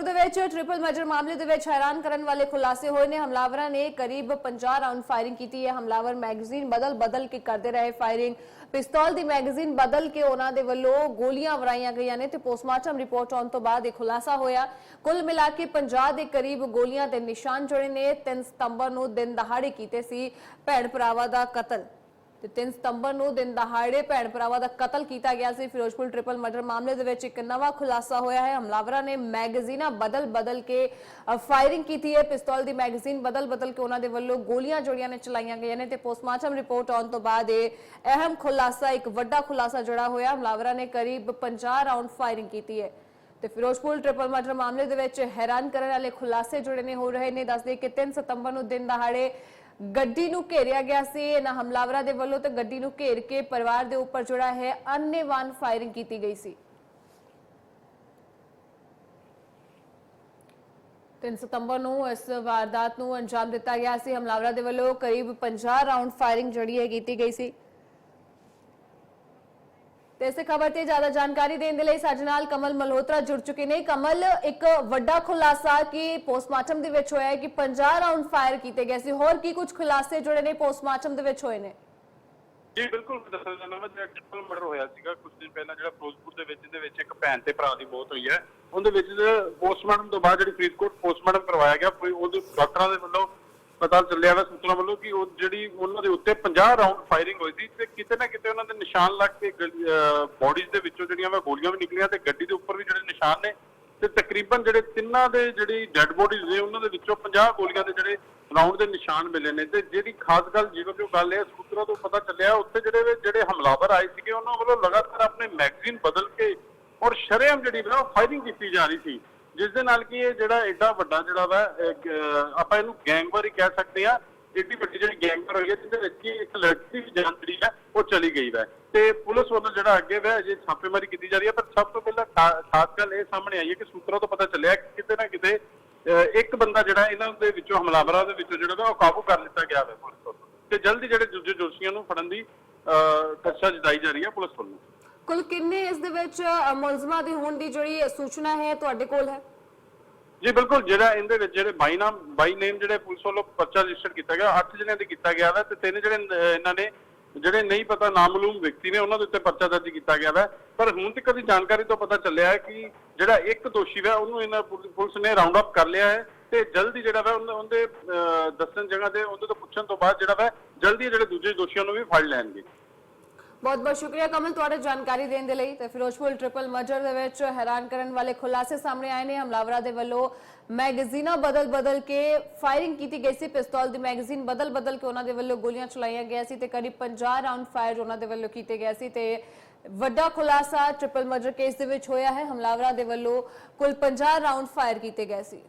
ਫਿਰੋਜ਼ਪੁਰ ਦੇ ਵਿੱਚ triple murder ਮਾਮਲੇ ਦੇ ਵਿੱਚ ਹੈਰਾਨ ਕਰਨ ਵਾਲੇ ਖੁਲਾਸੇ ਹੋਏ ਨੇ। ਹਮਲਾਵਰਾਂ ਨੇ ਕਰੀਬ 50 ਰਾਉਂਡ ਫਾਇਰਿੰਗ ਕੀਤੀ। ਹੈ ਹਮਲਾਵਰ ਮੈਗਜ਼ੀਨ ਬਦਲ ਬਦਲ ਕੇ ਕਰਦੇ ਰਹੇ ਫਾਇਰਿੰਗ ਪਿਸਤੌਲ ਦੀ ਮੈਗਜ਼ੀਨ ਬਦਲ ਕੇ ਉਹਨਾਂ ਦੇ ਵੱਲੋਂ ਗੋਲੀਆਂ ਵਰਾਈਆਂ ਗਈਆਂ ਨੇ ਤੇ ਪੋਸਟਮਾਰਟਮ ਰਿਪੋਰਟ ਆਉਣ ਤੋਂ ਬਾਅਦ ਇਹ ਖੁਲਾਸਾ ਹੋਇਆ। ਕੁੱਲ ਮਿਲਾ ਕੇ 50 ਦੇ ਕਰੀਬ ਗੋਲੀਆਂ ਦੇ ਨਿਸ਼ਾਨ ਜੁੜੇ ਨੇ। 3 ਸਤੰਬਰ ਨੂੰ ਦਿਨ ਦਹਾੜੇ ਕੀਤੇ ਸੀ ਭੈਣ ਭਰਾਵਾਂ ਦਾ ਕਤਲ। ਤੇ 3 ਸਤੰਬਰ ਨੂੰ ਦਿਨ ਦਹਾੜੇ ਭੈਣ ਭਰਾਵਾਂ ਦਾ ਕਤਲ ਕੀਤਾ ਗਿਆ ਸੀ। ਫਿਰੋਜ਼ਪੁਰ ਟ੍ਰਿਪਲ ਮਰਡਰ ਮਾਮਲੇ ਦੇ ਵਿੱਚ ਇੱਕ ਨਵਾਂ ਖੁਲਾਸਾ ਹੋਇਆ ਹੈ। ਹਮਲਾਵਰਾਂ ਨੇ ਮੈਗਜ਼ੀਨਾਂ ਬਦਲ ਬਦਲ ਕੇ ਫਾਇਰਿੰਗ ਕੀਤੀ ਹੈ। ਪਿਸਤੌਲ ਦੀ ਮੈਗਜ਼ੀਨ ਬਦਲ ਬਦਲ ਕੇ ਉਹਨਾਂ ਦੇ ਵੱਲੋਂ ਗੋਲੀਆਂ ਜੋੜੀਆਂ ਨੇ ਚਲਾਈਆਂ ਗਈਆਂ ਨੇ ਤੇ ਪੋਸਟਮਾਰਟਮ ਰਿਪੋਰਟ ਆਉਣ ਤੋਂ ਬਾਅਦ ਇਹ ਅਹਿਮ ਖੁਲਾਸਾ, ਇੱਕ ਵੱਡਾ ਖੁਲਾਸਾ ਜੁੜਾ ਹੋਇਆ। ਹਮਲਾਵਰਾਂ ਨੇ ਕਰੀਬ 50 ਰਾਉਂਡ ਫਾਇਰਿੰਗ ਕੀਤੀ ਹੈ। ਤੇ ਫਿਰੋਜ਼ਪੁਰ ਟ੍ਰਿਪਲ ਮਰਡਰ ਮਾਮਲੇ ਦੇ ਵਿੱਚ ਹੈਰਾਨ ਕਰਨ ਵਾਲੇ ਖੁਲਾਸੇ ਜੁੜੇ ਨੇ, ਹੋ ਰਹੇ ਨੇ। ਦੱਸਦੇ ਕਿ 3 ਸਤੰਬਰ ਨੂੰ ਦਿਨ ਦਹਾੜੇ ਗੱਡੀ ਨੂੰ ਘੇਰਿਆ ਗਿਆ ਸੀ, ਇਹਨਾਂ ਹਮਲਾਵਰਾਂ ਦੇ ਵੱਲੋਂ ਤੇ ਗੱਡੀ ਨੂੰ ਘੇਰ ਕੇ ਪਰਿਵਾਰ ਦੇ ਉੱਪਰ ਜਿਹੜਾ ਹੈ ਅੰਨੇਵਾਨ ਫਾਇਰਿੰਗ ਕੀਤੀ ਗਈ ਸੀ। 3 ਸਤੰਬਰ ਨੂੰ ਇਸ ਵਾਰਦਾਤ ਨੂੰ ਅੰਜਾਮ ਦਿੱਤਾ ਗਿਆ ਸੀ। ਹਮਲਾਵਰਾਂ ਦੇ ਵੱਲੋਂ ਕਰੀਬ 50 ਰਾਉਂਡ ਫਾਇਰਿੰਗ ਜਿਹੜੀ ਹੈ, ਕੀਤੀ ਗਈ ਸੀ। ਤੇ ਇਸੇ ਖਬਰ ਤੇ ਜ਼ਿਆਦਾ ਜਾਣਕਾਰੀ ਦੇਣ ਦੇ ਲਈ ਸਾਡੇ ਨਾਲ ਕਮਲ ਮਲਹੋਤਰਾ ਜੁੜ ਚੁੱਕੇ ਨੇ। ਕਮਲ, ਇੱਕ ਵੱਡਾ ਖੁਲਾਸਾ ਕਿ ਪੋਸਟਮਾਰਟਮ ਦੇ ਵਿੱਚ ਹੋਇਆ ਹੈ ਕਿ 50 ਰਾਉਂਡ ਫਾਇਰ ਕੀਤੇ ਗਏ ਸੀ। ਹੋਰ ਕੀ ਕੁਝ ਖੁਲਾਸੇ ਜਿਹੜੇ ਨੇ ਪੋਸਟਮਾਰਟਮ ਦੇ ਵਿੱਚ ਹੋਏ ਨੇ? ਜੀ, ਬਿਲਕੁਲ ਮੈਂ ਦੱਸਣਾ ਚਾਹੁੰਦਾ ਮੈਂ ਜਿਹੜਾ ਟ੍ਰਿਪਲ ਮਰਡਰ ਹੋਇਆ ਸੀਗਾ ਕੁਝ ਦਿਨ ਪਹਿਲਾਂ, ਜਿਹੜਾ ਫਿਰੋਜ਼ਪੁਰ ਦੇ ਵਿੱਚ ਦੇ ਵਿੱਚ ਇੱਕ ਭੈਣ ਤੇ ਭਰਾ ਦੀ ਮੌਤ ਹੋਈ ਹੈ। ਉਹਦੇ ਵਿੱਚ ਪੋਸਟਮਾਰਟਮ ਤੋਂ ਬਾਅਦ ਜਿਹੜੀ ਫਰੀਦਕੋਟ ਪੋਸਟਮਾਰਟਮ ਕਰਵਾਇਆ ਗਿਆ। ਕੋਈ ਉਹਦੇ ਡਾਕਟਰਾਂ ਦੇ ਵੱਲੋਂ ਪਤਾ ਚੱਲਿਆ ਵਾ ਸੂਤਰਾਂ ਵੱਲੋਂ ਕਿ ਉਹ ਜਿਹੜੀ ਉਹਨਾਂ ਦੇ ਉੱਤੇ 50 ਰਾਉਂਡ ਫਾਇਰਿੰਗ ਹੋਈ ਸੀ ਤੇ ਕਿਤੇ ਨਾ ਕਿਤੇ ਉਹਨਾਂ ਦੇ ਨਿਸ਼ਾਨ ਲੱਗ ਕੇ ਬਾਡੀਜ਼ ਦੇ ਵਿੱਚੋਂ ਜਿਹੜੀਆਂ ਵਾ ਗੋਲੀਆਂ ਵੀ ਨਿਕਲੀਆਂ ਤੇ ਗੱਡੀ ਦੇ ਉੱਪਰ ਵੀ ਜਿਹੜੇ ਨਿਸ਼ਾਨ ਨੇ ਤੇ ਤਕਰੀਬਨ ਜਿਹੜੇ ਤਿੰਨਾਂ ਦੇ ਜਿਹੜੀ ਡੈੱਡ ਬੋਡੀਜ਼ ਨੇ ਉਹਨਾਂ ਦੇ ਵਿੱਚੋਂ 50 ਗੋਲੀਆਂ ਦੇ ਜਿਹੜੇ ਰਾਉਂਡ ਦੇ ਨਿਸ਼ਾਨ ਮਿਲੇ ਨੇ ਤੇ ਜਿਹੜੀ ਖਾਸ ਗੱਲ ਜਿਵੇਂ ਕਿ ਉਹ ਗੱਲ ਹੈ ਸੂਤਰਾਂ ਤੋਂ ਪਤਾ ਚੱਲਿਆ ਉੱਥੇ ਜਿਹੜੇ ਜਿਹੜੇ ਹਮਲਾਵਰ ਆਏ ਸੀਗੇ ਉਹਨਾਂ ਵੱਲੋਂ ਲਗਾਤਾਰ ਆਪਣੇ ਮੈਗਜ਼ੀਨ ਬਦਲ ਕੇ ਔਰ ਸ਼ਰੇਆਮ ਜਿਹੜੀ ਵਾ ਫਾਇਰਿੰਗ ਕੀਤੀ ਜਾ ਰਹੀ ਸੀ। ਜਿਸ ਦੇ ਨਾਲ ਕਿ ਇਹ ਜਿਹੜਾ ਐਡਾ ਵੱਡਾ ਜਿਹੜਾ ਵਾ ਆਪਾਂ ਇਹਨੂੰ ਗੈਂਗਵਾਰ ਹੀ ਕਹਿ ਸਕਦੇ ਆ ਏਡੀ ਵੱਡੀ ਜਿਹੜੀ ਗੈਂਗਵਾਰ ਹੋਈ ਹੈ ਜਿਹਦੇ ਵਿੱਚ ਕਿ ਇੱਕ ਲੜਕੀ ਦੀ ਜਾਨ ਜਿਹੜੀ ਹੈ ਉਹ ਚਲੀ ਗਈ ਵਾ। ਤੇ ਪੁਲਿਸ ਵੱਲੋਂ ਜਿਹੜਾ ਅੱਗੇ ਵਾ ਅਜੇ ਛਾਪੇਮਾਰੀ ਕੀਤੀ ਜਾ ਰਹੀ ਹੈ ਪਰ ਸਭ ਤੋਂ ਪਹਿਲਾਂ ਖਾਸ ਗੱਲ ਇਹ ਸਾਹਮਣੇ ਆਈ ਹੈ ਕਿ ਸੂਤਰਾਂ ਤੋਂ ਪਤਾ ਚੱਲਿਆ ਕਿ ਕਿਤੇ ਨਾ ਕਿਤੇ ਇੱਕ ਬੰਦਾ ਜਿਹੜਾ ਇਹਨਾਂ ਦੇ ਵਿੱਚੋਂ ਹਮਲਾਵਰਾਂ ਦੇ ਵਿੱਚੋਂ ਜਿਹੜਾ ਵਾ ਉਹ ਕਾਬੂ ਕਰ ਲਿੱਤਾ ਗਿਆ ਵਾ ਪੁਲਿਸ ਵੱਲੋਂ। ਤੇ ਜਲਦੀ ਜਿਹੜੇ ਦੂਜੇ ਦੋਸ਼ੀਆਂ ਨੂੰ ਫੜਨ ਦੀ ਅਹ, ਕਸ਼ਾ ਜਤਾਈ ਜਾ ਰਹੀ ਹੈ ਪੁਲਿਸ ਵੱਲੋਂ। ਕੁੱਲ ਕਿੰਨੇ ਇਸ ਦੇ ਵਿੱਚ ਮੁਲਜ਼ਮਾਂ ਦੀ ਹੋਣ ਦੀ ਜਿਹੜੀ ਸੂਚਨਾ ਹੈ ਤੁਹਾਡੇ ਕੋਲ ਹੈ? ਜੀ ਬਿਲਕੁਲ ਜਿਹੜਾ ਇਹਦੇ ਵਿੱਚ ਜਿਹੜੇ ਬਾਈ ਨਾਮ ਬਾਈ ਨੇਮ ਜਿਹੜੇ ਪੁਲਿਸ ਵੱਲੋਂ ਪਰਚਾ ਰਜਿਸਟਰ ਕੀਤਾ ਗਿਆ 8 ਜਣਿਆਂ ਦੇ ਕੀਤਾ ਗਿਆ ਵਾ ਤੇ ਤਿੰਨ ਜਿਹੜੇ ਇਹਨਾਂ ਨੇ ਜਿਹੜੇ ਨਹੀਂ ਪਤਾ ਨਾਮਲੂਮ ਵਿਅਕਤੀ ਨੇ ਉਹਨਾਂ ਦੇ ਉੱਤੇ ਪਰਚਾ ਦਰਜ ਕੀਤਾ ਗਿਆ ਵਾ। ਪਰ ਹੁਣ ਤੱਕ ਦੀ ਜਾਣਕਾਰੀ ਤੋਂ ਪਤਾ ਚੱਲਿਆ ਹੈ ਕਿ ਜਿਹੜਾ ਇੱਕ ਦੋਸ਼ੀ ਵਾ ਉਹਨੂੰ ਇਹਨਾਂ ਪੁਲ- ਪੁਲਿਸ ਨੇ ਰਾਉਂਡ ਅਪ ਕਰ ਲਿਆ ਹੈ ਤੇ ਜਲਦੀ ਜਿਹੜਾ ਵਾ ਉਹਦੇ- ਅਹ, ਦੱਸਣ ਜਗ੍ਹਾ ਤੇ ਉਹਦੇ ਤੋਂ ਪੁੱਛਣ ਤੋਂ ਬਾਅਦ ਜਿਹੜਾ ਵਾ ਜਲਦੀ ਜਿਹੜੇ ਦੂਜੇ ਦੋਸ਼ੀਆਂ ਨੂੰ ਵੀ ਫੜ ਲੈਣਗੇ। ਬਹੁਤ ਬਹੁਤ ਸ਼ੁਕਰੀਆ ਕਮਲ ਤੁਹਾਡੇ ਜਾਣਕਾਰੀ ਦੇਣ ਦੇ ਲਈ ਤੇ ਫਿਰੋਜ਼ਪੁਰ ਟ੍ਰਿਪਲ ਮਰਜਰ ਦੇ ਵਿੱਚ ਹੈਰਾਨ ਕਰਨ ਵਾਲੇ ਖੁਲਾਸੇ ਸਾਹਮਣੇ ਆਏ ਨੇ। ਹਮਲਾਵਰਾਂ ਦੇ ਵੱਲੋਂ ਮੈਗਜ਼ੀਨਾਂ ਬਦਲ ਬਦਲ ਕੇ ਫਾਇਰਿੰਗ ਕੀਤੀ ਗਈ ਸੀ। ਪਿਸਤੌਲ ਦੀ ਮੈਗਜ਼ੀਨ ਬਦਲ ਬਦਲ ਕੇ ਉਹਨਾਂ ਦੇ ਵੱਲੋਂ ਗੋਲੀਆਂ ਚਲਾਈਆਂ ਗਿਆ ਸੀ ਤੇ ਕਰੀਬ 50 ਰਾਉਂਡ ਫਾਇਰ ਉਹਨਾਂ ਦੇ ਵੱਲੋਂ ਕੀਤੇ ਗਏ ਸੀ ਤੇ ਵੱਡਾ ਖੁਲਾਸਾ ਟ੍ਰਿਪਲ ਮਰਜਰ ਕੇਸ ਦੇ ਵਿੱਚ ਹੋਇਆ ਹੈ। ਹਮਲਾਵਰਾਂ ਦੇ ਵੱਲੋਂ ਕੁੱਲ 50 ਰਾਉਂਡ ਫਾਇਰ ਕੀਤੇ ਗਏ ਸੀ।